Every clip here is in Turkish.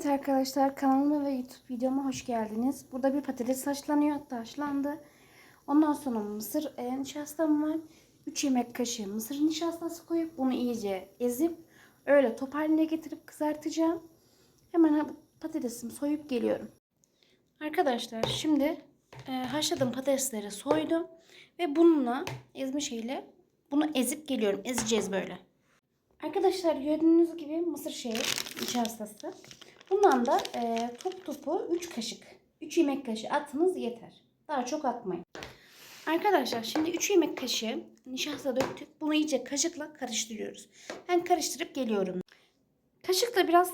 Evet arkadaşlar kanalıma ve YouTube videoma hoş geldiniz. Burada bir patates haşlanıyor. Hatta haşlandı. Ondan sonra mısır e, nişastam var. 3 yemek kaşığı mısır nişastası koyup bunu iyice ezip öyle top haline getirip kızartacağım. Hemen patatesimi soyup geliyorum. Arkadaşlar şimdi e, haşladığım patatesleri soydum. Ve bununla ezme şeyle bunu ezip geliyorum. Ezeceğiz böyle. Arkadaşlar gördüğünüz gibi mısır şeyi nişastası. Bundan da e, top topu 3 kaşık. 3 yemek kaşığı atınız yeter. Daha çok atmayın. Arkadaşlar şimdi 3 yemek kaşığı nişasta döktük. Bunu iyice kaşıkla karıştırıyoruz. Ben karıştırıp geliyorum. Kaşıkla biraz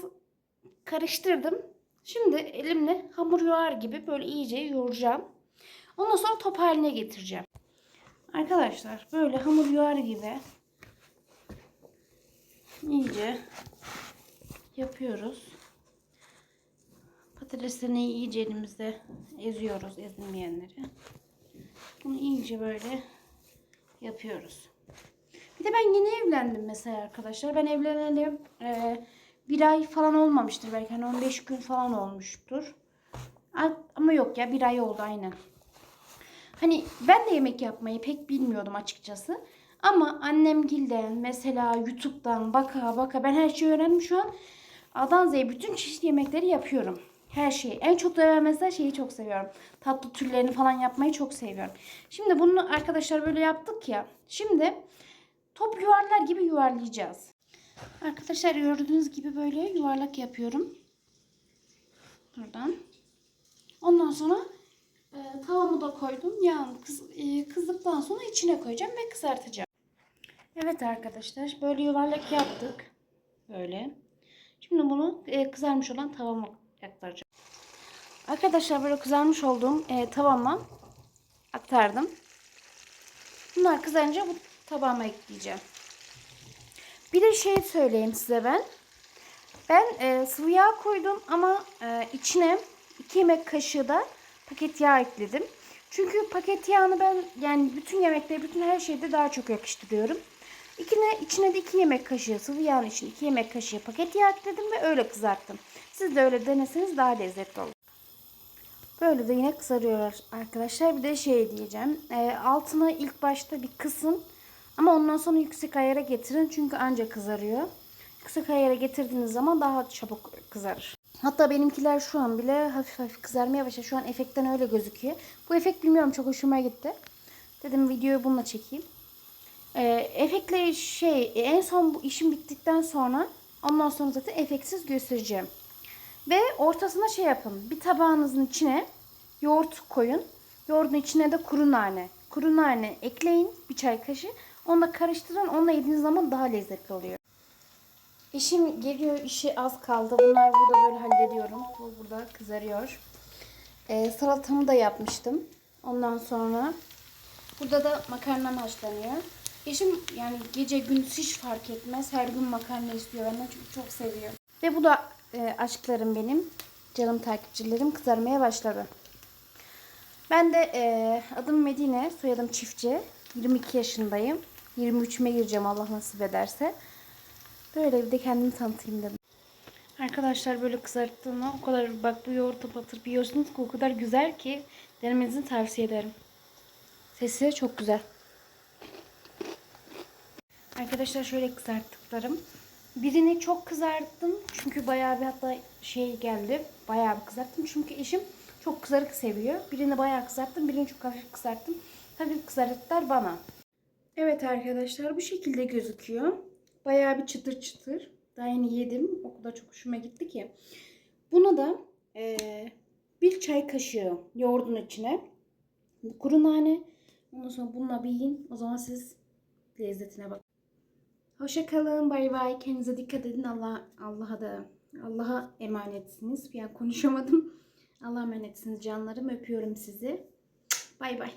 karıştırdım. Şimdi elimle hamur yoğar gibi böyle iyice yoğuracağım. Ondan sonra top haline getireceğim. Arkadaşlar böyle hamur yoğar gibi iyice yapıyoruz. Patateslerini iyice elimizde eziyoruz ezilmeyenleri. Bunu iyice böyle yapıyoruz. Bir de ben yeni evlendim mesela arkadaşlar. Ben evleneli e, bir ay falan olmamıştır belki. Hani 15 gün falan olmuştur. Ama yok ya bir ay oldu aynen. Hani ben de yemek yapmayı pek bilmiyordum açıkçası. Ama annemgilden mesela YouTube'dan baka baka ben her şeyi öğrendim şu an. A'dan Z'ye bütün çeşitli yemekleri yapıyorum. Her şeyi. En çok da ben mesela şeyi çok seviyorum. Tatlı türlerini falan yapmayı çok seviyorum. Şimdi bunu arkadaşlar böyle yaptık ya. Şimdi top yuvarlar gibi yuvarlayacağız. Arkadaşlar gördüğünüz gibi böyle yuvarlak yapıyorum. Buradan. Ondan sonra e, tavamı da koydum. Yağım kız, e, kızdıktan sonra içine koyacağım ve kızartacağım. Evet arkadaşlar böyle yuvarlak yaptık. Böyle. Şimdi bunu e, kızarmış olan tavama aktaracağım. Arkadaşlar böyle kızarmış olduğum e, tavama aktardım. Bunlar kızarınca bu tabağıma ekleyeceğim. Bir de şey söyleyeyim size ben. Ben e, sıvı yağ koydum ama e, içine 2 yemek kaşığı da paket yağ ekledim. Çünkü paket yağını ben yani bütün yemekte, bütün her şeyde daha çok yakıştırıyorum. İkine, içine de 2 yemek kaşığı sıvı yağın için 2 yemek kaşığı paket yağ ekledim ve öyle kızarttım. Siz de öyle deneseniz daha lezzetli olur. Böyle de yine kızarıyor arkadaşlar. Bir de şey diyeceğim. E, altını ilk başta bir kısın. Ama ondan sonra yüksek ayara getirin. Çünkü ancak kızarıyor. Yüksek ayara getirdiğiniz zaman daha çabuk kızarır. Hatta benimkiler şu an bile hafif hafif kızarmaya başladı. Şu an efektten öyle gözüküyor. Bu efekt bilmiyorum çok hoşuma gitti. Dedim videoyu bununla çekeyim. Ee, efektle şey en son bu işim bittikten sonra ondan sonra zaten efektsiz göstereceğim. Ve ortasına şey yapın. Bir tabağınızın içine yoğurt koyun. Yoğurdun içine de kuru nane. Kuru nane ekleyin bir çay kaşığı. Onu da karıştırın. Onunla yediğiniz zaman daha lezzetli oluyor. Eşim geliyor. işi az kaldı. Bunlar burada böyle hallediyorum. Bu burada kızarıyor. Ee, salatamı da yapmıştım. Ondan sonra burada da makarnam haşlanıyor. Eşim yani gece gündüz hiç fark etmez. Her gün makarna istiyor benden çünkü çok seviyor. Ve bu da e, aşklarım benim. Canım takipçilerim kızarmaya başladı. Ben de e, adım Medine, soyadım Çiftçi. 22 yaşındayım. 23'üme gireceğim Allah nasip ederse. Böyle bir de kendimi tanıtayım dedim. Arkadaşlar böyle kızarttığımda o kadar bak bu yoğurtu batırıp yiyorsunuz ki o kadar güzel ki denemenizi tavsiye ederim. Sesi çok güzel. Arkadaşlar şöyle kızarttıklarım. Birini çok kızarttım. Çünkü bayağı bir hatta şey geldi. Bayağı bir kızarttım. Çünkü eşim çok kızarık seviyor. Birini bayağı kızarttım. Birini çok hafif kızarttım. Hafif kızarttılar bana. Evet arkadaşlar bu şekilde gözüküyor. Bayağı bir çıtır çıtır. Daha yeni yedim. O kadar çok hoşuma gitti ki. Buna da eee, bir çay kaşığı yoğurdun içine kuru nane. Ondan sonra bununla bir yiyin. O zaman siz lezzetine bakın. Hoşça kalın. Bay bay. Kendinize dikkat edin. Allah Allah'a da Allah'a emanetsiniz. Yani konuşamadım. Allah'a emanetsiniz canlarım. Öpüyorum sizi. Bay bay.